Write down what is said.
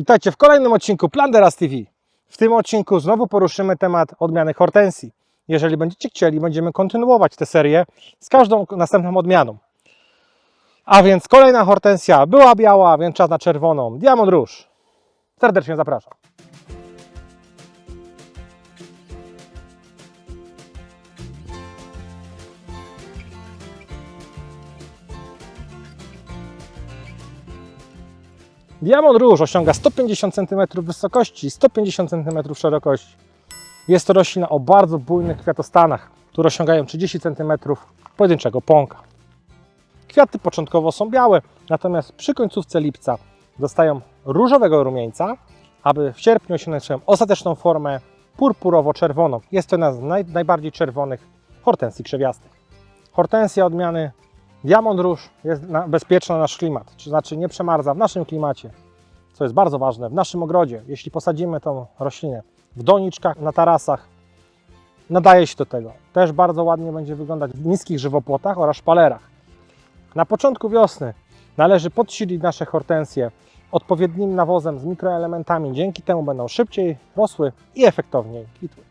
Witajcie w kolejnym odcinku Planderas TV. W tym odcinku znowu poruszymy temat odmiany hortensji. Jeżeli będziecie chcieli, będziemy kontynuować tę serię z każdą następną odmianą. A więc kolejna hortensja była biała, więc czas na czerwoną. Diamond Róż. Serdecznie zapraszam. Diamond Róż osiąga 150 cm wysokości i 150 cm szerokości. Jest to roślina o bardzo bujnych kwiatostanach, które osiągają 30 cm pojedynczego pąka. Kwiaty początkowo są białe, natomiast przy końcówce lipca dostają różowego rumieńca, aby w sierpniu osiągnąć swoją ostateczną formę purpurowo-czerwoną. Jest to jedna z naj, najbardziej czerwonych hortensji krzewiastych. Hortensja odmiany Diamond Róż jest na, bezpieczna na nasz klimat, to znaczy nie przemarza w naszym klimacie, co jest bardzo ważne, w naszym ogrodzie. Jeśli posadzimy tą roślinę w doniczkach, na tarasach, nadaje się do tego. Też bardzo ładnie będzie wyglądać w niskich żywopłotach oraz szpalerach. Na początku wiosny należy podsilić nasze hortensje odpowiednim nawozem z mikroelementami. Dzięki temu będą szybciej rosły i efektowniej kwitły.